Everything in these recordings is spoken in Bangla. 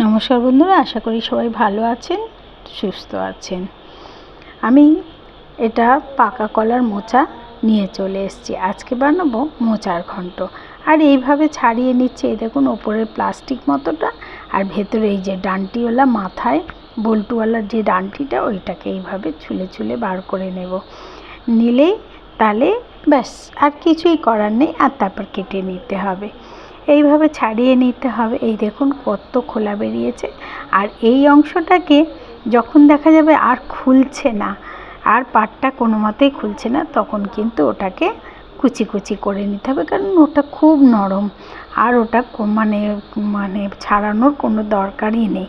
নমস্কার বন্ধুরা, আশা করি সবাই ভালো আছেন, সুস্থ আছেন। আমি এটা পাকা কলার মোচা নিয়ে চলে এসেছি। আজকে বানাবো মোচার ঘন্ট। আর এইভাবে ছাড়িয়ে নিচ্ছে, এই দেখুন, ওপরের প্লাস্টিক মতোটা আর ভেতরে এই যে ডান্টিওয়ালা মাথায় বল্টুওয়ালার যে ডান্টিটা, ওইটাকে এইভাবে ছুলে ছুলে বার করে নেব। নিলেই তাহলে ব্যাস, আর কিছুই করার নেই, আর তারপর কেটে নিতে হবে। এইভাবে ছাড়িয়ে নিতে হবে। এই দেখুন কত খোলা বেরিয়েছে। আর এই অংশটাকে যখন দেখা যাবে আর খুলছে না, আর পাটটা কোনো মতেই খুলছে না, তখন কিন্তু ওটাকে কুচি কুচি করে নিতে হবে, কারণ ওটা খুব নরম। আর ওটা মানে মানে ছাড়ানোর কোনো দরকারই নেই।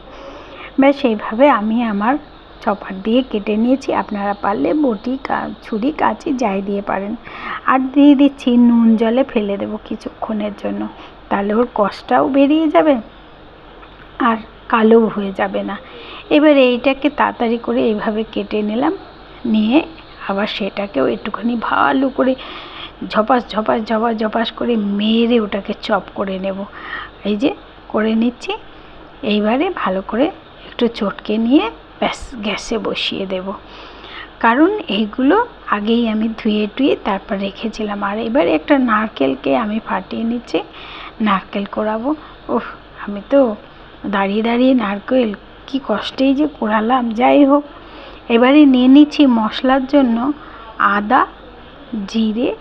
ব্যাস, এইভাবে আমি আমার চপার দিয়ে কেটে নিয়েছি। আপনারা পারলে বটি ছুরি, কাঁচি যাই দিয়ে পারেন। আর দিয়ে দিচ্ছি নুন জলে ফেলে দেবো কিছুক্ষণের জন্য। তাহলে ওর কষটাও বেরিয়ে যাবে আর কালোও হয়ে যাবে না। এবার এইটাকে তাড়াতাড়ি করে এইভাবে কেটে নিলাম, নিয়ে আবার সেটাকেও একটুখানি ভালো করে ঝপাস ঝপাস ঝপাস ঝপাস করে মেরে ওটাকে চপ করে নেব। এই যে করে নিচ্ছি, এইবারে ভালো করে একটু চটকে নিয়ে ব্যাস গ্যাসে বসিয়ে দেব। কারণ এইগুলো আগেই আমি ধুয়ে টুয়ে তারপর রেখেছিলাম। আর এবার একটা নারকেলকে আমি ফাটিয়ে নিচ্ছি। নারকেল কোড়াবো ওহ আমি তো দাঁড়িয়ে দাঁড়িয়ে নারকেল কি কষ্টেই যে কোড়ালাম যাই হোক। এবারে নিয়ে নিচ্ছি মশলার জন্য আদা, জিরে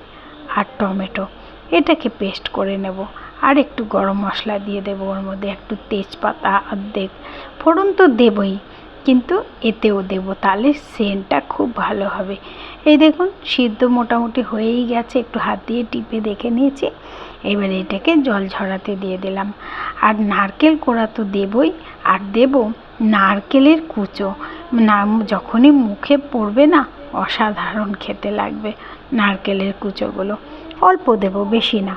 আর টমেটো। এটাকে পেস্ট করে নেব। আর একটু গরম মশলা দিয়ে দেবো ওর মধ্যে, একটু তেজপাতা অর্ধেক। ফোড়ন তো দেবই, কিন্তু এতেও দেব, তাহলে সেন্টটা খুব ভালো হবে। এই দেখুন, সিদ্ধ মোটামুটি হয়েই গেছে। একটু হাত দিয়ে টিপে দেখে নিয়েছি। এবারে এটাকে জল ঝরাতে দিয়ে দিলাম। আর নারকেল কোড়া তো দেবই, আর দেব নারকেলের কুচো। না, যখনই মুখে পড়বে না, অসাধারণ খেতে লাগবে নারকেলের কুচোগুলো। অল্প দেব, বেশি না।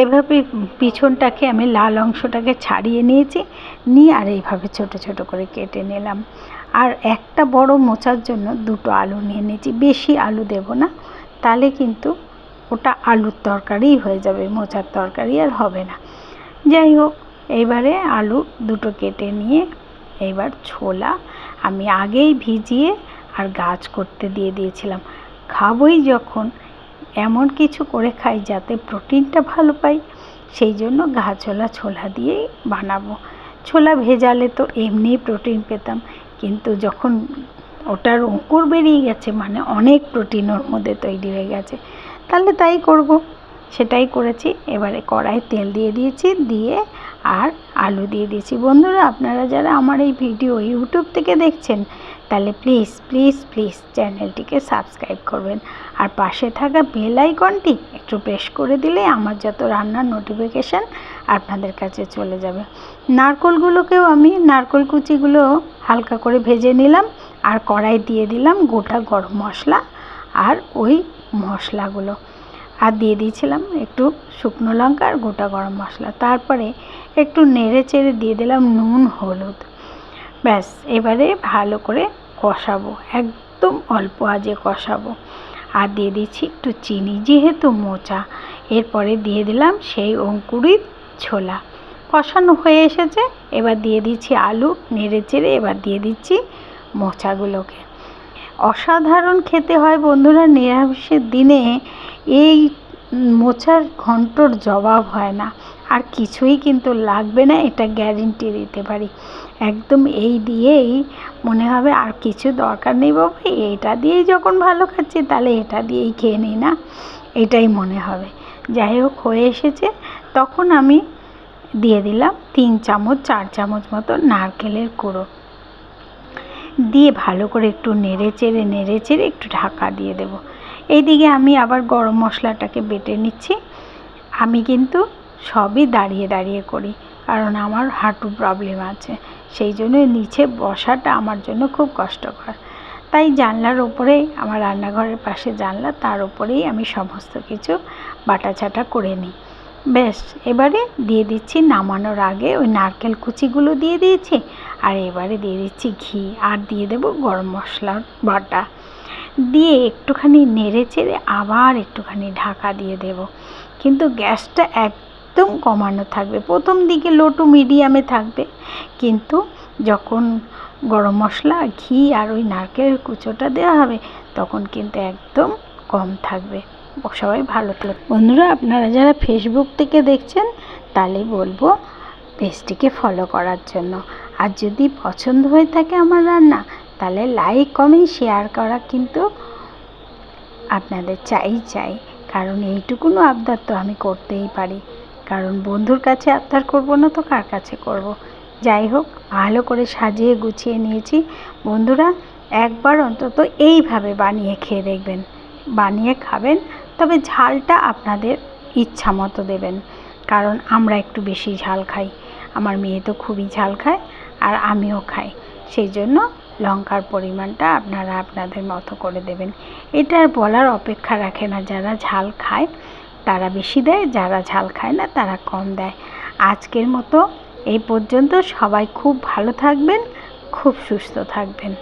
এভাবে পিছনটাকে আমি লাল অংশটাকে ছাড়িয়ে নিয়েছি, নিয়ে আর এইভাবে ছোট ছোট করে কেটে নিলাম। আর একটা বড় মোচার জন্য দুটো আলু নিয়ে নিয়েছি। বেশি আলু দেব না, তাহলে কিন্তু ওটা আলুর তরকারিই হয়ে যাবে, মোচার তরকারি আর হবে না। যাই হোক এইবারে আলু দুটো কেটে নিয়ে এইবার ছোলা আমি আগেই ভিজিয়ে আর গাছ করতে দিয়ে দিয়েছিলাম। খাবই যখন এমন কিছু করে খাই যাতে প্রোটিনটা ভালো পাই। সেই জন্য গাছওয়ালা ছোলা দিয়েই বানাবো। ছোলা ভেজালে তো এমনিই প্রোটিন পেতাম। কিন্তু যখন ওটার অঙ্কুর বেরিয়ে গেছে মানে অনেক প্রোটিন ওর মধ্যে তৈরি হয়ে গেছে। তাহলে তাই করব। সেটাই করেছি। এবারে কড়াই তেল দিয়ে দিয়েছি, দিয়ে আর আলু দিয়ে দিয়েছি। বন্ধুরা, আপনারা যারা আমার এই ভিডিও ইউটিউব থেকে দেখছেন তাহলে প্লিজ প্লিজ প্লিজ চ্যানেলটিকে সাবস্ক্রাইব করবেন। আর পাশে থাকা বেল আইকনটি একটু প্রেস করে দিলে আমার যত রান্নার নোটিফিকেশান আপনাদের কাছে চলে যাবে। নারকলগুলোকেও আমি, নারকল কুচিগুলো হালকা করে ভেজে নিলাম, আর কড়াই দিয়ে দিলাম গোটা গরম মশলা আর ওই মশলাগুলো। আর দিয়ে দিয়েছিলাম একটু শুকনো লঙ্কা আর গোটা গরম মশলা। তারপরে একটু নেড়ে চেড়ে দিয়ে দিলাম নুন, হলুদ। ব্যাস, এবারে ভালো করে কষাবো, একদম অল্প আজে কষাবো। আর দিয়ে দিচ্ছি একটু চিনি, যেহেতু মোচা, এরপরে দিয়ে দিলাম সেই অঙ্কুরিত ছোলা। কষানো হয়ে এসেছে, এবার দিয়ে দিচ্ছি আলু, নেড়ে চেড়ে এবার দিয়ে দিচ্ছি মোচাগুলোকে। অসাধারণ খেতে হয় বন্ধুরা, নিরামিষের দিনে এই মোচার ঘন্টর জবাব হয় না। আর কিছুই কিন্তু লাগবে না, এটা গ্যারেন্টি দিতে পারি। একদম এই দিয়েই মনে হবে আর কিছু দরকার নেই বাবা, এটা দিয়েই যখন ভালো খাচ্ছি তাহলে এটা দিয়েই খেয়ে নিই না, এটাই মনে হবে। যাই হোক, হয়ে এসেছে, তখন আমি দিয়ে দিলাম তিন চামচ, চার চামচ মতো নারকেলের কুড়ো দিয়ে ভালো করে একটু নেড়ে চেড়ে নেড়ে চেড়ে একটু ঢাকা দিয়ে দেব। এইদিকে আমি আবার গরম মশলাটাকে বেটে নিচ্ছি। আমি কিন্তু সবই দাঁড়িয়ে দাঁড়িয়ে করি, কারণ আমার হাঁটু প্রবলেম আছে। সেই জন্য নিচে বসাটা আমার জন্য খুব কষ্টকর। তাই জানলার ওপরেই আমার রান্নাঘরের পাশে জানলা, তার ওপরেই আমি সমস্ত কিছু বাটা চাটা করে নিই। ব্যাস, এবারে দিয়ে দিচ্ছি নামানোর আগে ওই নারকেল কুচিগুলো দিয়ে দিয়েছি, আর এবারে দিয়ে দিচ্ছি ঘি, আর দিয়ে দেব গরম মশলার বাটা। দিয়ে একটুখানি নেড়ে চেড়ে আবার একটুখানি ঢাকা দিয়ে দেব। কিন্তু গ্যাসটা এক একদম কমানো থাকবে। প্রথম দিকে লো টু মিডিয়ামে থাকবে। কিন্তু যখন গরম মশলা, ঘি আর ওই নারকেল কুচোটা দেওয়া হবে, তখন কিন্তু একদম কম থাকবে। সবাই ভালো থাকবে। বন্ধুরা, আপনারা যারা ফেসবুক থেকে দেখছেন, তাহলে বলব পেজটিকে ফলো করার জন্য। আর যদি পছন্দ হয়ে থাকে আমার রান্না, তাহলে লাইক কমেন্ট শেয়ার করা কিন্তু আপনাদের চাই চাই। কারণ এইটুকুনো আবদার তো আমি করতেই পারি। কারণ বন্ধুর কাছে আবদার করব না তো কার কাছে করব। যাই হোক, ভালো করে সাজিয়ে গুছিয়ে নিয়েছি। বন্ধুরা, একবার অন্তত এইভাবে বানিয়ে খেয়ে দেখবেন। বানিয়ে খাবেন, তবে ঝালটা আপনাদের ইচ্ছা মতো দেবেন। কারণ আমরা একটু বেশি ঝাল খাই। আমার মেয়ে তো খুবই ঝাল খায়, আর আমিও খাই। সেই জন্য লঙ্কার পরিমাণটা আপনারা আপনাদের মতো করে দেবেন। এটা আর বলার অপেক্ষা রাখে না যারা ঝাল খায়। তারা বেশি দেয়, যারা ঝাল খায় না তারা কম দেয়। আজকের মতো এই পর্যন্ত সবাই খুব ভালো থাকবেন, খুব সুস্থ থাকবেন।